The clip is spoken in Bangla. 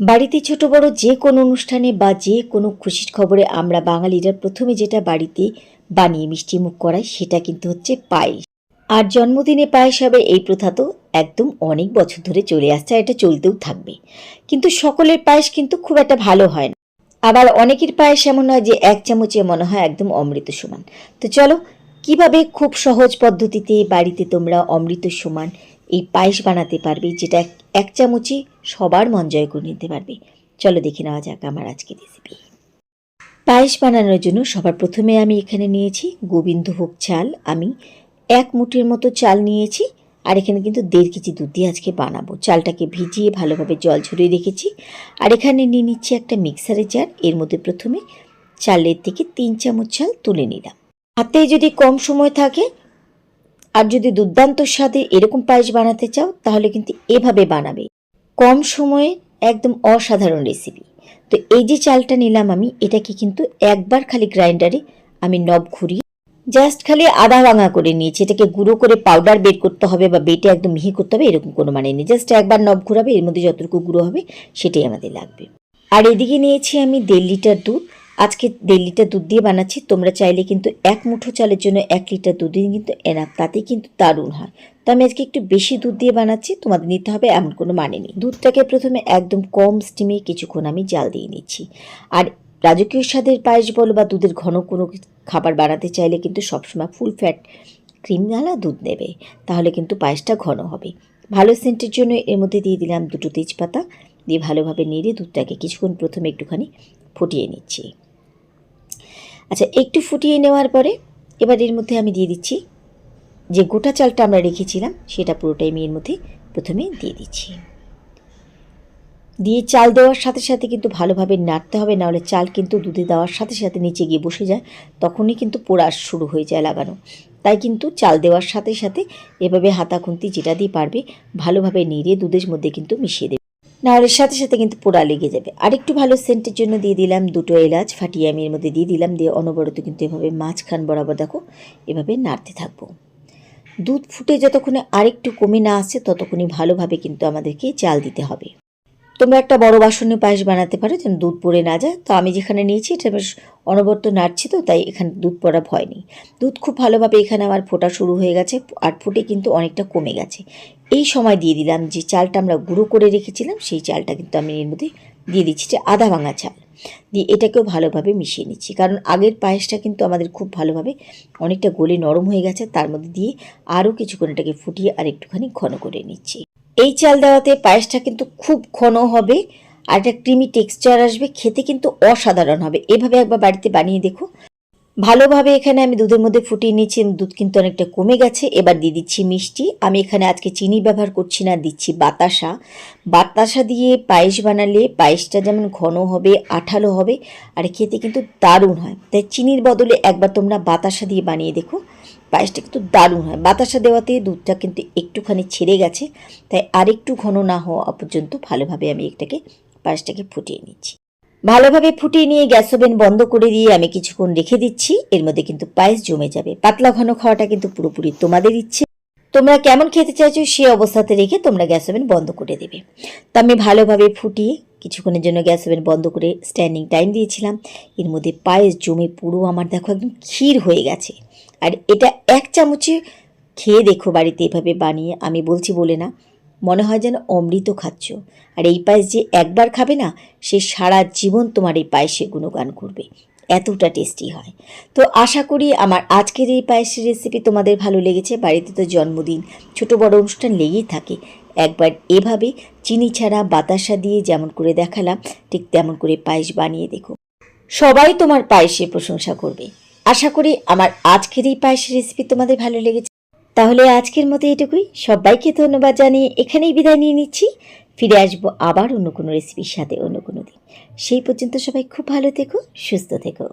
বাড়িতে ছোট বড় যে কোনো অনুষ্ঠানে বা যে কোনো খুশির খবরে আমরা বাঙালিরা প্রথমে যেটা বাড়িতে বানিয়ে মিষ্টি মুখ করাই, সেটা কিন্তু হচ্ছে পায়েস। আর জন্মদিনে পায়েস হবে এই প্রথা তো একদম অনেক বছর ধরে চলে আসছে এটা চলতেও থাকবে। কিন্তু সকলের পায়েস কিন্তু খুব একটা ভালো হয় না। আবার অনেকের পায়েস এমন হয় যে এক চামচে মনে হয় একদম অমৃত সমান। তো চলো, কীভাবে খুব সহজ পদ্ধতিতে বাড়িতে তোমরা অমৃত সমান এই পায়েস বানাতে পারবে, যেটা এক- চামচে সবার মন জয় করে নিতে পারবে। চলো দেখে নেওয়া যাক আমার আজকের রেসিপি পায়েস বানানোর জন্য সবার প্রথমে আমি এখানে নিয়েছি গোবিন্দভোগ চাল। আমি এক মুঠির মতো চাল নিয়েছি, আর এখানে কিন্তু দেড় কেজি দুধ দিয়ে আজকে বানাবো। চালটাকে ভিজিয়ে ভালোভাবে জল ঝরিয়ে রেখেছি। আর এখানে নিয়ে নিচ্ছি একটা মিক্সারের জার এর মধ্যে প্রথমে চালের থেকে তিন চামচ চাল তুলে নিলাম। হাতে যদি কম সময় থাকে আর যদি দুর্দান্ত স্বাদে এরকম পায়েস বানাতে চাও, তাহলে কিন্তু এভাবে বানাবে। কম সময়ে একদম অসাধারণ রেসিপি তো এই যে চালটা নিলাম আমি, এটাকে কিন্তু একবার খালি গ্রাইন্ডারে আমি নব ঘুরিয়ে জাস্ট খালি আধা ভাঙা করে নিয়েছি। এটাকে গুঁড়ো করে পাউডার বের করতে হবে বা বেটে একদম মিহি করতে হবে, এরকম কোনো মানে নেই। জাস্ট একবার নব ঘুরাবে, এর মধ্যে যতটুকু গুঁড়ো হবে, সেটাই আমাদের লাগবে। আর এদিকে নিয়েছি আমি দেড় লিটার দুধ। আজকে দেড় লিটার দুধ দিয়ে বানাচ্ছি, তোমরা চাইলে কিন্তু এক মুঠো চালের জন্য এক লিটার দুধ দিন কিন্তু এনাফ তাতে কিন্তু দারুণ হয়। তো আমি আজকে একটু বেশি দুধ দিয়ে বানাচ্ছি, তোমাদের নিতে হবে এমন কোনো মানে নেই। দুধটাকে প্রথমে একদম কম স্টিমে কিছুক্ষণ আমি জাল দিয়ে নিচ্ছি। আর রাজকীয় স্বাদের পায়েস বলো বা দুধের ঘন কোনো খাবার বানাতে চাইলে কিন্তু সবসময় ফুল ফ্যাট ক্রিম ক্রিমওয়ালা দুধ নেবে, তাহলে কিন্তু পায়েসটা ঘন হবে। ভালো সেন্টের জন্য এর মধ্যে দিয়ে দিলাম দুটো তেজপাতা, দিয়ে ভালোভাবে নেড়ে দুধটাকে কিছুক্ষণ প্রথমে একটুখানি ফুটিয়ে নিচ্ছি। আচ্ছা একটু ফুটিয়ে নেওয়ার পরে এবার এর মধ্যে আমি দিয়ে দিচ্ছি যে গোটা চালটা আমরা রেখেছিলাম, সেটা পুরোটাই আমি এর মধ্যে প্রথমে দিয়ে দিচ্ছি। দিয়ে চাল দেওয়ার সাথে সাথে কিন্তু ভালোভাবে নাড়তে হবে, নাহলে চাল কিন্তু দুধে দেওয়ার সাথে সাথে নিচে গিয়ে বসে যায়, তখনই কিন্তু পোড়া শুরু হয়ে যায় লাগানো। তাই কিন্তু চাল দেওয়ার সাথে সাথে এভাবে হাতা খুন্তি যেটা দিয়ে পারবে, ভালোভাবে নেড়ে দুধের মধ্যে কিন্তু মিশিয়ে দেবে। নাহলে সাথে সাথে কিন্তু পোড়া লেগে যাবে। আরেকটু ভালো সেন্টের জন্য দিয়ে দিলাম দুটো এলাচ, ফাটিয়ে আমি এর মধ্যে দিয়ে দিলাম। দিয়ে অনবরত কিন্তু এভাবে মাঝখান বরাবর দেখো, এভাবে নাড়তে থাকব। দুধ ফুটে যতক্ষণে আরেকটু কমে না আসছে ততক্ষণই ভালোভাবে কিন্তু আমাদেরকে চাল দিতে হবে। তোমরা একটা বড় বাসনে পায়েস বানাতে পারো, যেন দুধ পড়ে না যায়। তো আমি যেখানে নিয়েছি, এটা বেশ অনবরত নাড়ছি তো, তাই এখানে দুধ পড়া ভয় নেই। দুধ খুব ভালোভাবে এখানে আমার ফোটা শুরু হয়ে গেছে আর ফুটে কিন্তু অনেকটা কমে গেছে। এই সময় দিয়ে দিলাম, যে চালটা আমরা গুঁড়ো করে রেখেছিলাম, সেই চালটা কিন্তু আমি এর মধ্যে দিয়ে দিচ্ছি, যে আধা ভাঙা চাল। দিয়ে এটাকেও ভালোভাবে মিশিয়ে নিচ্ছি, কারণ আগের পায়েসটা কিন্তু আমাদের খুব ভালোভাবে অনেকটা গলে নরম হয়ে গেছে, তার মধ্যে দিয়ে আরও কিছুক্ষণ এটাকে ফুটিয়ে আর একটুখানি ঘন করে নিচ্ছি। এই চাল দেওয়াতে পায়েসটা কিন্তু খুব ঘন হবে আর একটা ক্রিমি টেক্সচার আসবে, খেতে কিন্তু অসাধারণ হবে। এভাবে একবার বাড়িতে বানিয়ে দেখো। ভালোভাবে এখানে আমি দুধের মধ্যে ফুটিয়ে নিয়েছি দুধ কিন্তু অনেকটা কমে গেছে। এবার দিয়ে দিচ্ছি মিষ্টি। আমি এখানে আজকে চিনি ব্যবহার করছি না, দিচ্ছি বাতাসা। বাতাসা দিয়ে পায়েস বানালে পায়েসটা যেমন ঘন হবে, আঠালো হবে, আর খেতে কিন্তু দারুণ হয়। তাই চিনির বদলে একবার তোমরা বাতাসা দিয়ে বানিয়ে দেখো, পায়েসটা কিন্তু দারুণ হয়। বাতাসা দেওয়াতে দুধটা কিন্তু একটুখানি ছেড়ে গেছে, তাই আরেকটু ঘন না হওয়া পর্যন্ত ভালোভাবে আমি এটাকে, পায়েসটাকে ফুটিয়ে নিচ্ছি। ভালোভাবে ফুটিয়ে নিয়ে গ্যাস ওভেন বন্ধ করে দিয়ে আমি কিছুক্ষণ রেখে দিচ্ছি। এর মধ্যে কিন্তু পায়েস জমে যাবে। পাতলা ঘন খাওয়াটা কিন্তু পুরোপুরি তোমাদের ইচ্ছে। তোমরা কেমন খেতে চাইছো সে অবস্থাতে রেখে তোমরা গ্যাস ওভেন বন্ধ করে দেবে। তো আমি ভালোভাবে ফুটিয়ে কিছুক্ষণের জন্য গ্যাস ওভেন বন্ধ করে স্ট্যান্ডিং টাইম দিয়েছিলাম। এর মধ্যে পায়েস জমে পুরো আমার দেখো একদম ক্ষীর হয়ে গেছে। আর এটা এক চামচে খেয়ে দেখো বাড়িতে এভাবে বানিয়ে। আমি বলছি বলে না মনে হয় যেন অমৃত খাচ্ছ। আর এই পায়েস যে একবার খাবে না, সে সারা জীবন তোমার এই পায়েসে গুণগান করবে। এতটা টেস্টি হয়। তো আশা করি আমার আজকের এই পায়েসের রেসিপি তোমাদের ভালো লেগেছে। বাড়িতে তো জন্মদিন, ছোট বড় অনুষ্ঠান লেগেই থাকে। একবার এভাবে চিনি ছাড়া, বাতাসা দিয়ে যেমন করে দেখালাম, ঠিক তেমন করে পায়েস বানিয়ে দেখো। সবাই তোমার পায়েসের প্রশংসা করবে। আশা করি আমার আজকের এই পায়েসের রেসিপি তোমাদের ভালো লেগেছে। তাহলে আজকের মতো এটুকুই। সবাইকে ধন্যবাদ জানিয়ে এখানেই বিদায় নিয়ে নিচ্ছি। ফিরে আসব আবার অন্য কোনো রেসিপির সাথে অন্য কোনো দিন। সেই পর্যন্ত সবাই খুব ভালো থেকো, সুস্থ থেকো।